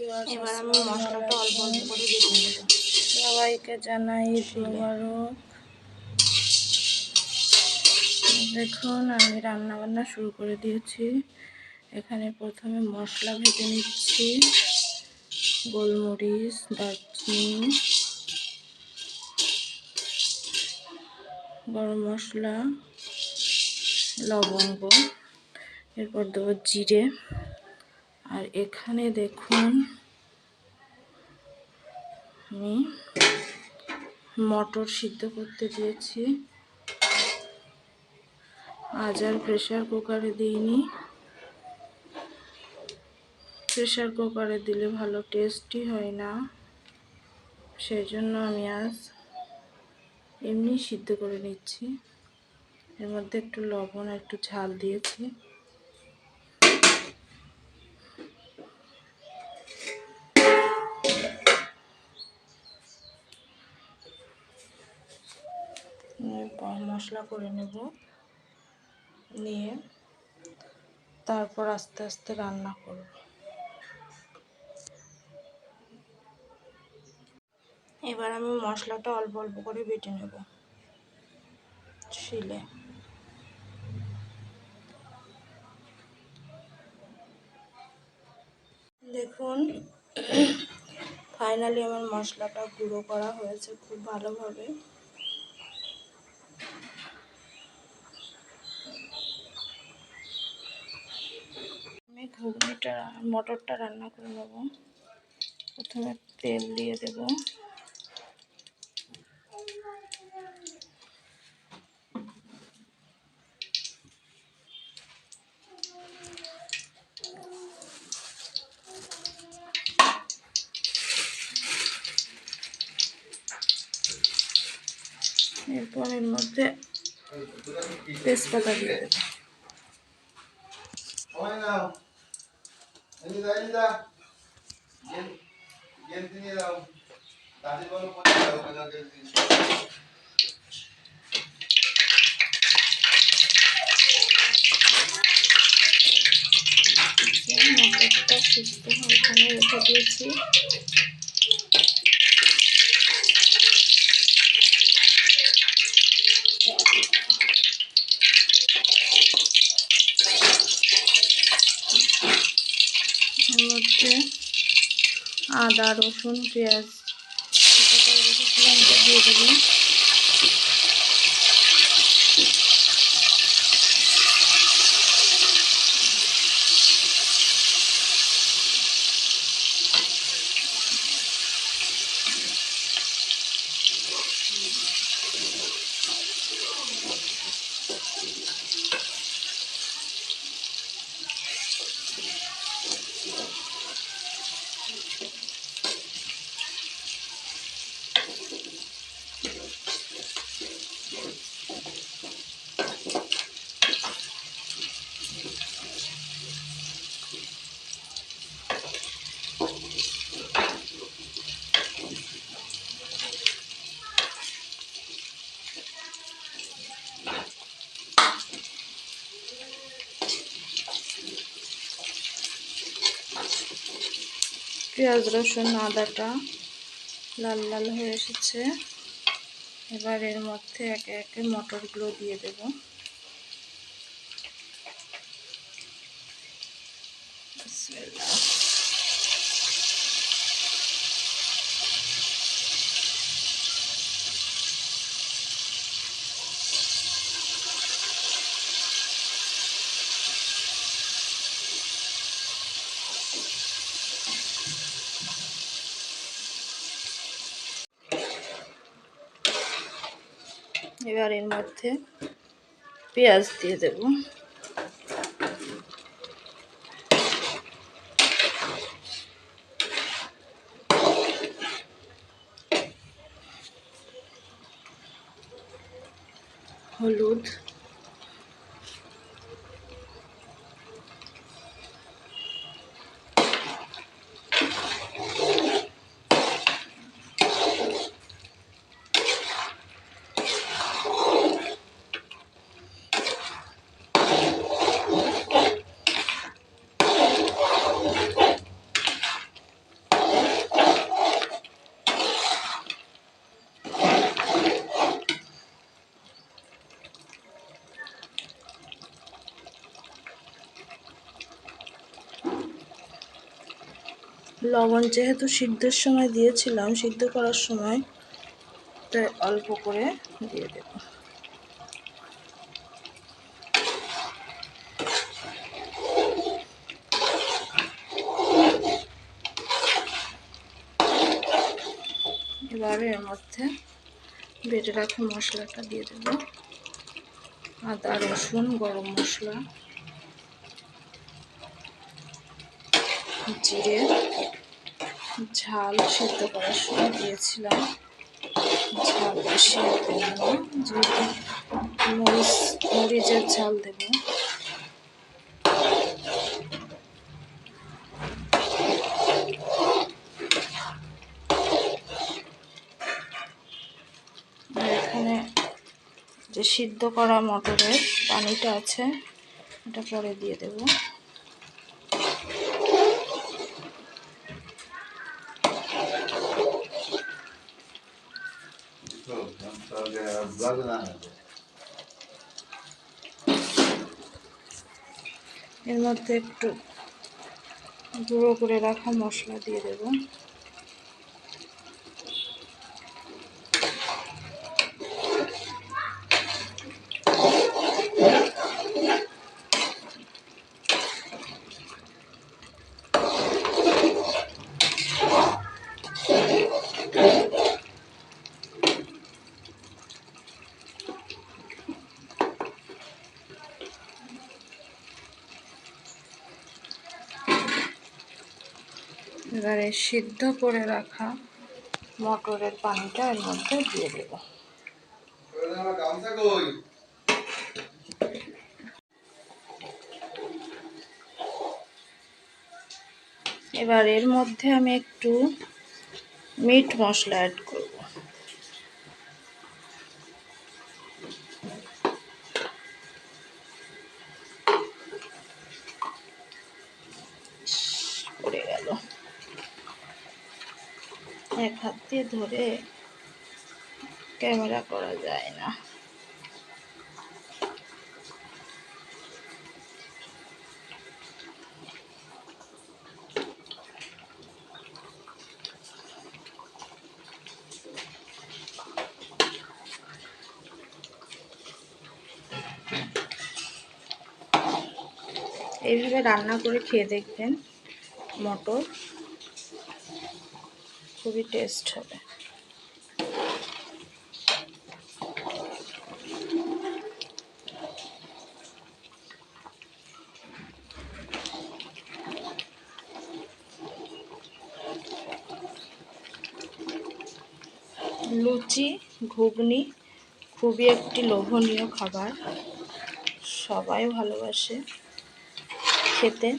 এবার আমি মশলাটা অল্প অল্প করে বেটে নেব। সবাইকে জানাই মোবারক দেখুন আমি রান্না বান্না শুরু করে দিয়েছি। এখানে প্রথমে মশলা ভেজে নিচ্ছি। গোলমরিচ দারচিনি গরম মশলা লবঙ্গ এরপর দেবো জিরে। আর এখানে দেখুন, আমি মটর সিদ্ধ করতে দিয়েছি। আজ আর প্রেশার কুকারে দিইনি। প্রেশার কুকারে দিলে ভালো টেস্টি হয় না। সেই জন্য আমি আজ এমনি সিদ্ধ করে নিচ্ছি। এর মধ্যে একটু লবণ একটু ঝাল দিয়েছি। মশলা করে নেব, নিয়ে তারপর আস্তে আস্তে রান্না করব। এবার আমি মশলাটা অল্প অল্প করে বেটে নেব শিলে। দেখুন ফাইনালি আমার মশলাটা গুঁড়ো করা হয়েছে খুব ভালোভাবে আমি ঘুগনিটা মটরটা রান্না করে নেব। প্রথমে তেল দিয়ে দেব। এরপর এর মধ্যে তেজপাতা দিয়ে দেবো। এনে দাও এনে দাও গেন গেন নিয়ে দাও দাদি বলো কোথায় দাও ওখানে গেম মটরটা সিদ্ধ এখানে রেখে দিয়েছি মধ্যে আদা রসুন পেঁয়াজ। দিয়ে দেবো পেঁয়াজ, রসুন, আদাটা লাল লাল হয়ে এসেছে এবার এর মধ্যে একে একে মটরগুলো দিয়ে দেব বিসমিল্লাহ। এবার এর মধ্যে পেঁয়াজ দিয়ে দেব। হলুদ। লবণ যেহেতু সিদ্ধের সময় দিয়েছিলাম, সিদ্ধ করার সময় তাই অল্প করে দিয়ে দেব। এবারে এর মধ্যে বেটে রাখা মশলাটা দিয়ে দেব। আদা, রসুন, গরম মশলা, জিরে ঝাল সেদ্ধ করার সময় দিয়েছিলাম। ঝাল যেহেতু মরিচ, মরিচের ঝাল দেব। এখানে যে সিদ্ধ করা মটরের পানিটা আছে এটা পরে দিয়ে দেবো তো তাহলে ব্লগ না এর মধ্যে একটু গুঁড়ো করে রাখা মশলা দিয়ে দেব। এবারে সিদ্ধ করে রাখা মটরের পানিটা এর মধ্যে দিয়ে দেব। এবার এর মধ্যে আমি একটু মিট মশলা অ্যাড করব। এক হাত দিয়ে ধরে ক্যামেরা করা যায় না। এইভাবে রান্না করে খেয়ে দেখবেন মটর খুবই টেস্ট হবে। লুচি ঘুগনি খুবই একটি লোভনীয় খাবার। সবাই ভালোবাসে খেতে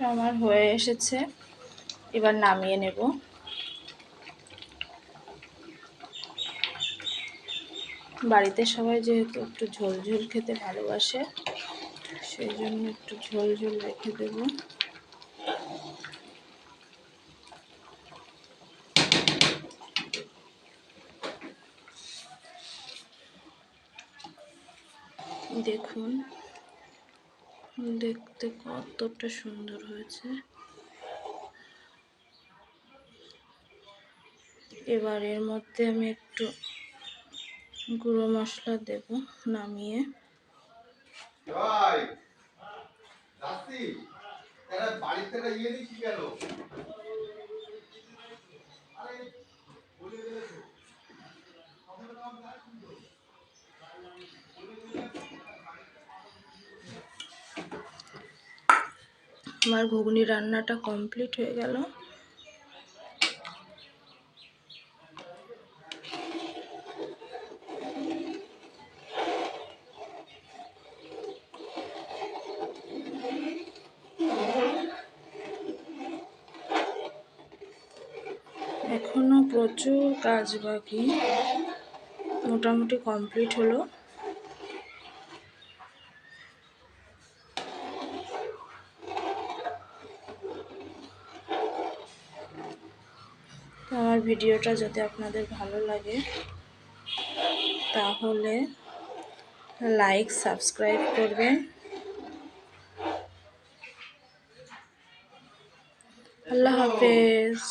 এটা আমার হয়ে এসেছে। এবার নামিয়ে নেব। বাড়িতে সবাই যেহেতু একটু ঝোল ঝোল খেতে ভালোবাসে, সেই জন্য একটু ঝোল ঝোল রেখে দেব। দেখুন দেখতে কতটা সুন্দর হয়েছে। এবার এর মধ্যে আমি একটু গুঁড়ো মশলা দেব নামিয়ে। ইয়ে দিচ্ছি কেন আমার ঘুগনি রান্নাটা কমপ্লিট হয়ে গেল। এখনও প্রচুর কাজ বাকি। মোটামুটি কমপ্লিট হলো। আমার ভিডিওটা যদি আপনাদের ভালো লাগে তাহলে লাইক সাবস্ক্রাইব করবেন। আল্লাহ হাফেজ।